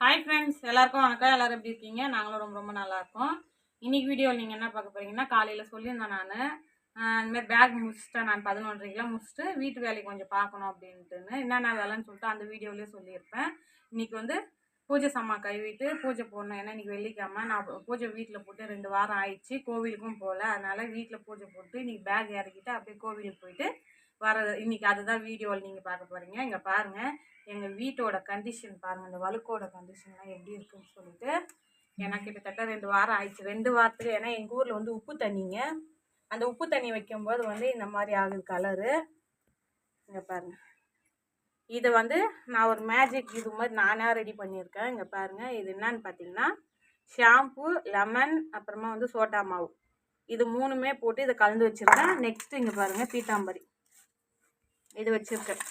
Hi friends எல்லாருக்கும் வணக்கம். எல்லோரும் எப்படி இருக்கீங்க? நாங்களும் ரொம்ப ரொம்ப நல்லாயிருக்கோம் இன்றைக்கி வீடியோவில் நீங்கள் என்ன பார்க்க போகிறீங்கன்னா காலையில் சொல்லியிருந்தேன் நான். இந்தமாரி பேக் முடிச்சுட்டேன் நான் பதினொன்றரைக்கெலாம் முடிச்சுட்டு வீட்டு வேலையை கொஞ்சம் பார்க்கணும் அப்படின்ட்டுன்னு. என்னென்ன வேலைன்னு சொல்லிட்டு அந்த வீடியோலேயே சொல்லியிருப்பேன். இன்னைக்கு வந்து பூஜை சாமான் கழுவிட்டு பூஜை போடணும். ஏன்னா இன்னைக்கு வெள்ளிக்கிழமை. நான் பூஜை வீட்டில் போட்டு ரெண்டு வாரம் ஆயிடுச்சு. கோவிலுக்கும் போகல. அதனால் வீட்டில் பூஜை போட்டு இன்றைக்கி பேக் இறக்கிட்டு அப்படியே கோவிலுக்கு போயிட்டு வர இன்றைக்கி அதுதான் வீடியோவில் நீங்கள் பார்க்க போகிறீங்க இங்கே பாருங்கள் எங்கள் வீட்டோட கண்டிஷன் பாருங்கள் இந்த வழுக்கோட கண்டிஷன்லாம் எப்படி இருக்குன்னு சொல்லிட்டு எனக்கு கிட்டத்தட்ட ரெண்டு வாரம் ஆயிடுச்சு. ரெண்டு வாரத்துக்கு ஏன்னா எங்கள் ஊரில் வந்து உப்பு தண்ணிங்க. அந்த உப்பு தண்ணி வைக்கும்போது வந்து இந்த மாதிரி ஆகுது கலரு இங்கே பாருங்கள் இது வந்து நான் ஒரு மேஜிக் இது மாதிரி நானாக ரெடி பண்ணியிருக்கேன். இங்கே பாருங்கள் இது என்னன்னு பார்த்தீங்கன்னா ஷாம்பு லெமன் அப்புறமா வந்து சோட்டா மாவு. இது மூணுமே போட்டு இதை கலந்து வச்சுருக்கேன். நெக்ஸ்ட்டு இங்கே பாருங்கள் பீட்டாம்பரி. இது வச்சுருக்கேன்.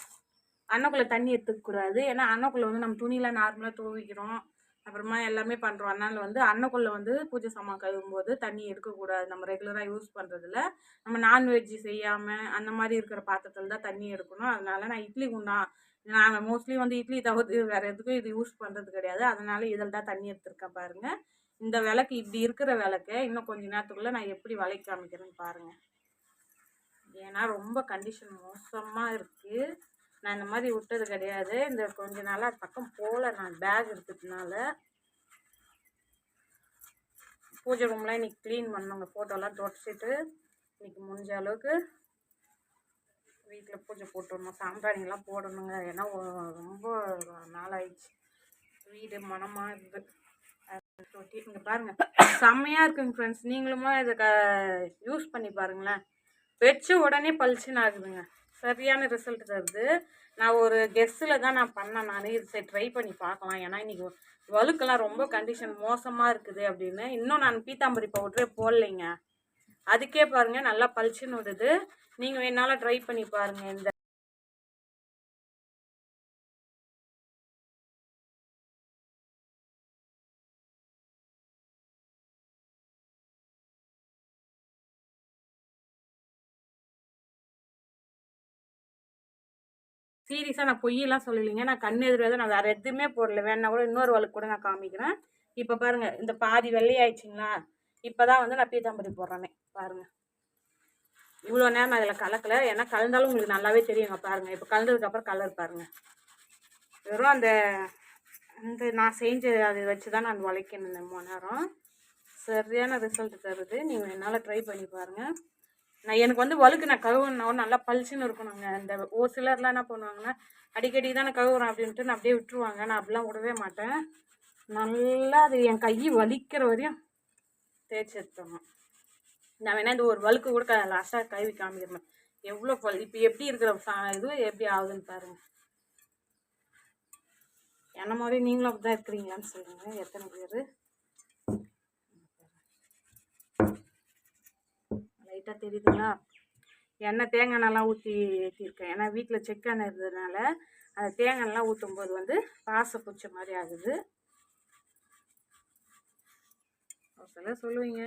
அன்னக்குள்ளே தண்ணி எடுத்துக்கக்கூடாது ஏன்னா அன்னக்குள்ளே வந்து நம்ம துணியெலாம் நார்மலாக துவைக்கிறோம். அப்புறமா எல்லாமே பண்ணுறோம் அதனால் வந்து அன்னக்குள்ளே வந்து பூஜை சாமான் கழுவும் போது தண்ணி எடுக்கக்கூடாது நம்ம ரெகுலராக யூஸ் பண்ணுறதுல நம்ம நான்வெஜ் செய்யாமல் அந்த மாதிரி இருக்கிற பாத்திரத்தில் தான் தண்ணி எடுக்கணும். அதனால் நான் இட்லி குண்டா நாங்கள் மோஸ்ட்லி வந்து இட்லி தவிர்த்து வேறு எதுக்கும் இது யூஸ் பண்ணுறது கிடையாது. அதனால் இதில் தான் தண்ணி எடுத்துருக்கேன் பாருங்கள் இந்த விளக்கு இப்படி இருக்கிற விளக்கை இன்னும் கொஞ்ச நேரத்துக்குள்ளே நான் எப்படி விலைக்கு காமிக்கிறேன்னு பாருங்கள் ஏன்னா ரொம்ப கண்டிஷன் மோசமாக இருக்குது நான் இந்த மாதிரி விட்டது கிடையாது. இந்த கொஞ்ச நாளாக அது பக்கம் போகல நான் பேக் இருக்கிறதுனால பூஜை ரூம்லாம் இன்றைக்கி க்ளீன் பண்ணுங்க. ஃபோட்டோலாம் தொடச்சிட்டு இன்னைக்கு முடிஞ்ச அளவுக்கு வீட்டில் பூஜை போட்டுடணும். சாம்பிராணிலாம் போடணுங்க. ஏன்னா ரொம்ப நாளாயிடுச்சு. வீடு மனமாக இருந்து. தொட்டி இங்கே பாருங்கள் செம்மையாக இருக்குங்க ஃப்ரெண்ட்ஸ் நீங்களுமா இதை க யூஸ் பண்ணி பாருங்களேன். வச்ச உடனே பளிச்சுன்னு ஆகுதுங்க. சரியான ரிசல்ட் தருது நான் ஒரு கெஸ்ஸில் தான் நான் பண்ணேன் நான். இது சரி ட்ரை பண்ணி பார்க்கலாம். ஏன்னா இன்றைக்கி வழுக்கெல்லாம் ரொம்ப கண்டிஷன் மோசமாக இருக்குது அப்படின்னு. இன்னும் நான் பீத்தாம்பரி பவுட்ரே போடலைங்க. அதுக்கே பாருங்கள் நல்லா பளிச்சுன்னு விடுது. நீங்கள் வேணாலும் ட்ரை பண்ணி பாருங்கள் இந்த சீரியஸாக நான் பொய்யெல்லாம் சொல்லலைங்க. நான் கண் எதிராக தான் நான் வேறு எதுவுமே போடல. வேணா கூட இன்னொரு வழுக்கு கூட நான் காமிக்கிறேன். இப்போ பாருங்கள் இந்த பாதி வெள்ளையாயிடுச்சிங்களா? இப்போ தான் வந்து நான் பீத்தாம்பரி போடுறேன். பாருங்கள் இவ்வளோ நேரம் அதில் கலக்கலை. ஏன்னா கலந்தாலும் உங்களுக்கு நல்லாவே தெரியுங்க. பாருங்கள் இப்போ கலந்ததுக்கப்புறம் கலர் பாருங்கள் வெறும் அந்த அந்த நான் செஞ்ச அதை வச்சு தான் நான் உழைக்கணும் இந்த மூணு நேரம். சரியான ரிசல்ட் தருது. நீங்கள் என்னால் ட்ரை பண்ணி பாருங்கள் நான் எனக்கு வந்து வழுக்கு நான் கழுவுனோம் நல்லா பளிச்சுன்னு இருக்கணுங்க. இந்த ஒரு சிலர்லாம் என்ன பண்ணுவாங்கன்னா அடிக்கடி தான் நான் கழுவுறேன் அப்படின்ட்டு நான் அப்படியே விட்டுருவாங்க. நான் அப்படிலாம் விடவே மாட்டேன். நல்லா அது என் கை வலிக்கிற வரையும் தேய்ச்சி எடுத்துடணும். நான் வேணா இந்த ஒரு வழுக்கு கூட லாஸ்ட்டாக கழுவி காமிக்கிறேன். எவ்வளோ பல் இப்போ எப்படி இருக்கிற சா- இது எப்படி ஆகுதுன்னு பாருங்கள் என்ன மாதிரி நீங்களும் அப்படி தான் இருக்கிறீங்களான்னு சொல்லுங்கள் எத்தனை பேர்? லைட்டாக தெரியுதுங்களா? எண்ணெய் தேங்காய் எண்ணெய்லாம் ஊற்றி ஏற்றிருக்கேன் ஏன்னா வீட்டில் செக் எண்ணெய் இருந்ததுனால அந்த தேங்காய் எண்ணெய்லாம் ஊற்றும் போது வந்து பாசை பிடிச்ச மாதிரி ஆகுது. ஒரு சிலர் சொல்லுவீங்க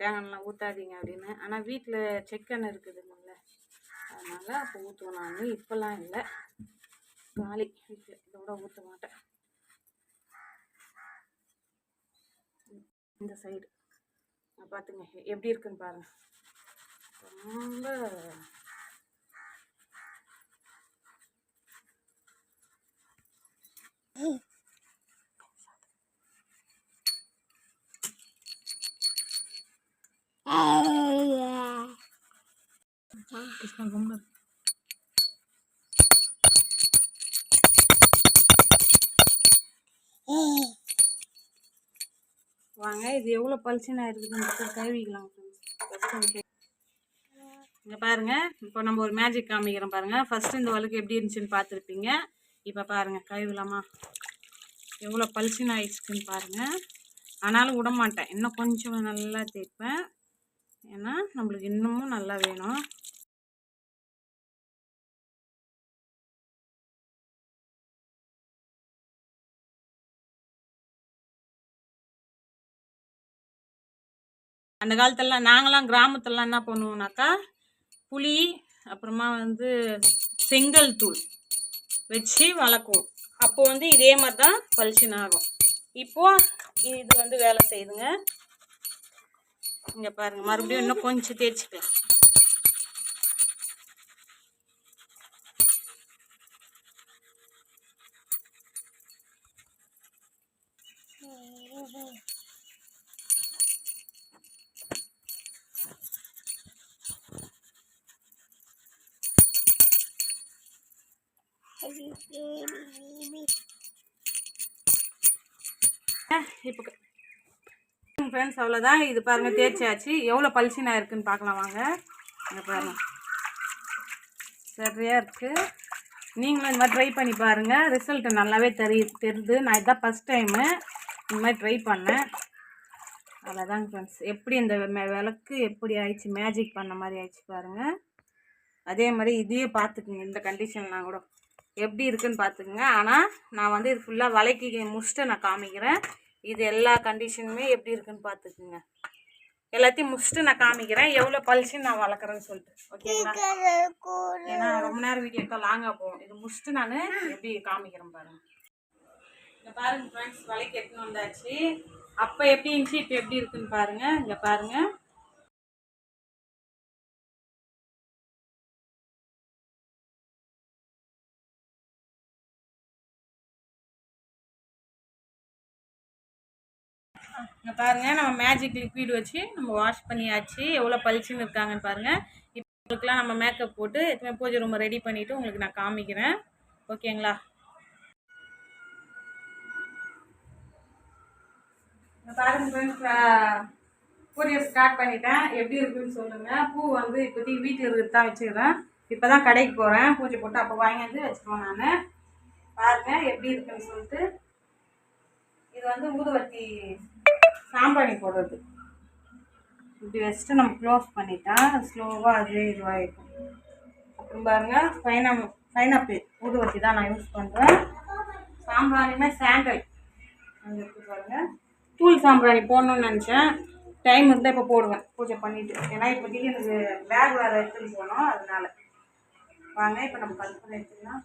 தேங்காய்லாம் ஊற்றாதீங்க அப்படின்னு. ஆனால் வீட்டில் செக்கெண்ணெய் இருக்குதுங்கள அதனால் அப்போ ஊற்றுவேன் நான். இப்போல்லாம் இல்லை. காலி வீட்டில் இதோட ஊற்ற மாட்டேன். இந்த சைடு. பார்த்துங்க எப்படி இருக்குன்னு பாருங்கள் ரொம்ப கிருஷ்ணா வாங்க இது எவ்வளோ பளிச்சுன்னு இருக்குதுன்னு கழுவிக்கலாம் ஃபஸ்ட்டு இங்கே பாருங்கள் இப்போ நம்ம ஒரு மேஜிக் காமிக்கிறோம் பாருங்கள் ஃபஸ்ட்டு இந்த வழுக்கு எப்படி இருந்துச்சுன்னு பார்த்துருப்பீங்க. இப்போ பாருங்கள் கழுவிலாமா? எவ்வளோ பல்சின் ஆயிடுச்சுன்னு பாருங்கள் ஆனாலும் விட மாட்டேன். இன்னும் கொஞ்சம் நல்லா தேய்ப்பேன். ஏன்னா நம்மளுக்கு இன்னமும் நல்லா வேணும். அந்த காலத்துலலாம் நாங்களாம் கிராமத்துலலாம் என்ன பண்ணுவோம்னாக்கா புளி அப்புறமா வந்து செங்கல் தூள் வச்சு வளர்க்குவோம் அப்போ வந்து இதே மாதிரி தான் பளிச்சுன்னு ஆகும். இப்போ இது வந்து வேலை செய்யுதுங்க. இங்கே பாருங்க மறுபடியும் இன்னும் கொஞ்சம் தேய்ச்சிக்கலாம் இப்போ ஃப்ரெண்ட்ஸ் அவ்வளோதான் இது பாருங்கள் தேய்ச்சியாச்சு எவ்வளோ பளிச்சுனா இருக்குன்னு பார்க்கலாம் வாங்க. இங்கே பாருங்க. சரியாக இருக்குது நீங்களும் இந்த மாதிரி ட்ரை பண்ணி பாருங்கள் ரிசல்ட் நல்லாவே தெரிய தெரியுது. நான் இதான் ஃபஸ்ட் டைமு இந்த மாதிரி ட்ரை பண்ணேன். அவ்வளோதாங்க ஃப்ரெண்ட்ஸ் எப்படி இந்த மெ- விளக்கு எப்படி ஆயிடுச்சு? மேஜிக் பண்ண மாதிரி ஆயிடுச்சு பாருங்கள் அதே மாதிரி இதையே பார்த்துக்குங்க. இந்த கண்டிஷன்லாம் கூட. எப்படி இருக்குன்னு பார்த்துக்குங்க. ஆனால் நான் வந்து இது ஃபுல்லாக விலைக்கு முடிச்சுட்டு நான் காமிக்கிறேன். இது எல்லா கண்டிஷனுமே எப்படி இருக்குன்னு பார்த்துக்குங்க. எல்லாத்தையும் முடிச்சுட்டு நான் காமிக்கிறேன். எவ்வளோ பளிச்சுன்னு நான் வளர்க்குறேன்னு சொல்லிட்டு. ஓகேங்களா ஏன்னா ரொம்ப நேரம் வீடியோ எடுத்தால் லாங்காக போகும். இது முடிச்சுட்டு நான் எப்படி காமிக்கிறேன் பாருங்க. இங்கே பாருங்க ஃப்ரெண்ட்ஸ் வலைக்கு எடுத்துன்னு வந்தாச்சு. அப்போ எப்படி இருந்துச்சு இப்போ எப்படி இருக்குன்னு பாருங்க. இங்கே பாருங்கள் இங்கே பாருங்கள் நம்ம மேஜிக் லிக்விட் வச்சு நம்ம வாஷ் பண்ணியாச்சு. எவ்வளோ பளிச்சுன்னு இருக்காங்கன்னு பாருங்கள் இப்போ உங்களுக்குலாம் நம்ம மேக்கப் போட்டு எத்தனை பூஜை ரூமை ரெடி பண்ணிவிட்டு உங்களுக்கு நான் காமிக்கிறேன். ஓகேங்களா? பாருங்க ஃப்ரெண்ட்ஸ் ஸ்டார்ட் பண்ணிட்டேன். எப்படி இருக்குன்னு சொல்லுங்கள் பூ வந்து இப்போதைக்கு வீட்டில் இருக்கிறது தான் வச்சுக்கிறேன். இப்போ தான் கடைக்கு போகிறேன் பூஜை போட்டு அப்போ வாங்கிட்டு வச்சுக்கோங்க நான். பாருங்கள் எப்படி இருக்குன்னு சொல்லிட்டு. இது வந்து ஊதுவத்தி சாம்பிராணி போடுறது. இப்படி வச்சுட்டு நம்ம க்ளோஸ் பண்ணிட்டா ஸ்லோவாக அதுவே இதுவாகிருக்கும் அப்புறம் பாருங்கள் பைனா ஃபைனாப்பிள் ஊதுவத்தி தான் நான் யூஸ் பண்ணுறேன் சாம்பிராணியுமே சாண்டல் அங்கே இருக்கு தூள் சாம்பிராணி போடணும்னு நினச்சேன். டைம் இருந்தால் இப்போ போடுவேன். பூஜை பண்ணிவிட்டு ஏன்னா இப்போதைக்கு எனக்கு பேக் வேறு எடுத்துன்னு போகணும். அதனால. வாங்க இப்போ நம்ம கல்பனை எடுத்துக்கலாம்.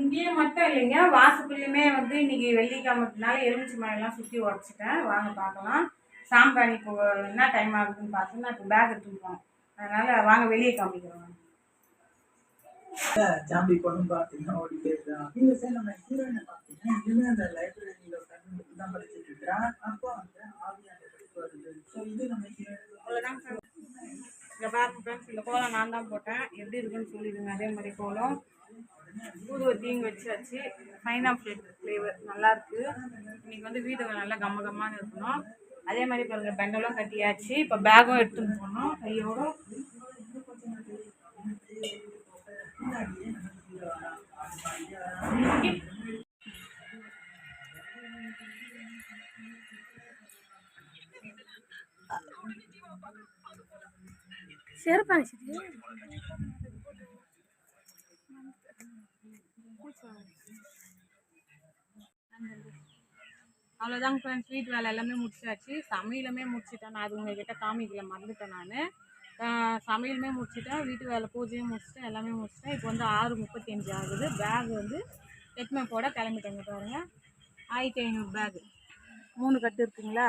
இங்கேயே மட்டும் இல்லைங்க. வாசப்புலையுமே வந்து இன்னைக்கு வெள்ளிக்கிழமைனால எலுமிச்சை மழையெல்லாம் சுற்றி உடச்சிட்டேன். வாங்க பார்க்கலாம். சாம்பிராணி இப்போ என்ன டைம் ஆகுதுன்னு பார்த்து நான் இப்போ பேக் எடுத்துட்டு போனோம் அதனால் வாங்க வெளியே காமிக்கிறோம். ஜாம்பி பொண்ணு பார்த்தீங்கன்னா ஓடி போயிருக்கான். இந்த சைடு நம்ம ஹீரோயினை பார்த்தீங்கன்னா அந்த லைப்ரரியில உட்காந்து தான் படிச்சுட்டு இருக்கிறான். அப்போ வந்து ஆவியான வருது. ஸோ இது நம்ம ஹீரோயின். அவ்வளோதான் இங்கே பாருங்க ஃப்ரெண்ட்ஸ் இந்த கோலம் நான் தான் போட்டேன். எப்படி இருக்குன்னு சொல்லிடுங்க. அதே மாதிரி கோலம். ஊதுவத்தியும் வச்சாச்சு. பைனாப்பிள் ஃப்ளேவர் நல்லாயிருக்கு இன்றைக்கி வந்து வீடு நல்லா கம்ம கம்மான்னு இருக்கணும். அதே மாதிரி பாருங்க பெண்டலும் கட்டியாச்சு. இப்போ பேகும் எடுத்துன்னு போனோம் கையோட. செருப்பாங்க அவ்வளோதாங்க ஃப்ரெண்ட்ஸ் வீட்டு வேலை எல்லாமே முடிச்சாச்சு. சமையலுமே முடிச்சிட்டேன். நான் அது உங்ககிட்ட காமிக்கல மறந்துட்டேன் நான். சமையலுமே முடிச்சிட்டேன். வீட்டு வேலை பூஜையும் முடிச்சிட்டேன். எல்லாமே முடிச்சிட்டேன். இப்போ வந்து ஆறு முப்பத்தி அஞ்சு ஆகுது. பேக் வந்து எட்டுமே போட கிளம்பிட்டேங்க பாருங்க. ஆயிரத்தி ஐநூறு பேகு மூணு கட்டு இருக்குங்களா?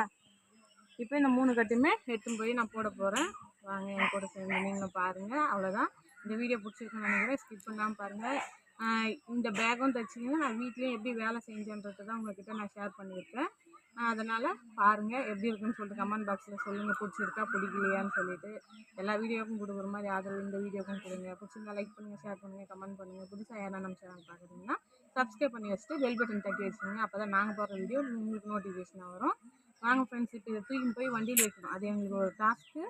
இப்போ இந்த மூணு கட்டுமே எடுத்துன்னு போய் நான் போட போகிறேன் வாங்க என் கூட சேர்ந்து நீங்களும் பாருங்கள் அவ்வளோதான் இந்த வீடியோ பிடிச்சிருக்குன்னு நினைக்கிறேன். ஸ்கிப் பண்ணாமல் பாருங்கள் இந்த பேக்கும் தைச்சிங்கன்னா நான் வீட்லேயும் எப்படி வேலை செஞ்சேன்றதை தான் உங்ககிட்ட நான் ஷேர் பண்ணியிருக்கேன். அதனால் பாருங்கள் எப்படி இருக்குன்னு சொல்லிட்டு கமெண்ட் பாக்ஸில் சொல்லுங்கள் பிடிச்சிருக்கா பிடிக்கலையான்னு சொல்லிட்டு எல்லா வீடியோக்கும் கொடுக்குற மாதிரி ஆதரவு இந்த வீடியோக்கும் கொடுங்க. பிடிச்சிருந்தா லைக் பண்ணுங்கள் ஷேர் பண்ணுங்கள் கமெண்ட் பண்ணுங்கள் புதுசாக யாரா நம்ம சேனல் பார்க்குறீங்கன்னா சப்ஸ்கிரைப் பண்ணி வச்சுட்டு பெல் பட்டன் தட்டி வச்சுருங்க அப்போ தான் நாங்கள் போடுற வீடியோ உங்களுக்கு நோட்டிஃபிகேஷனாக வரும். வாங்க ஃப்ரெண்ட்ஸ் இப்போ இதை தூக்கின்னு போய் வண்டியில் வைக்கணும். அது எங்களுக்கு ஒரு டாஸ்க்கு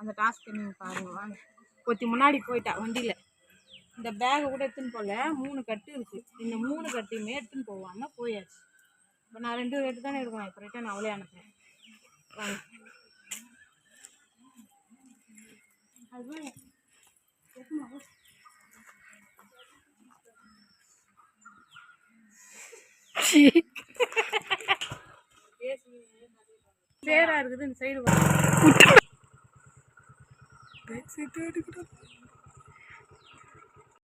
அந்த டாஸ்க்கு நீங்கள் பாருங்கள் வாங்க. ஒருத்தி முன்னாடி போயிட்டா வண்டியில். இந்த பேகை கூட எடுத்துன்னு போகல. மூணு கட்டு இருக்குது இந்த மூணு கட்டையுமே எடுத்துன்னு போவாமல் போயாச்சு. இப்போ நான் ரெண்டு ரேட்டு தானே இருக்கணும் இப்போ ரிட்டன் அவளே அனுப்புகிறேன் வாங்க. இருக்குது இந்த சைடு பேக் சீட்டு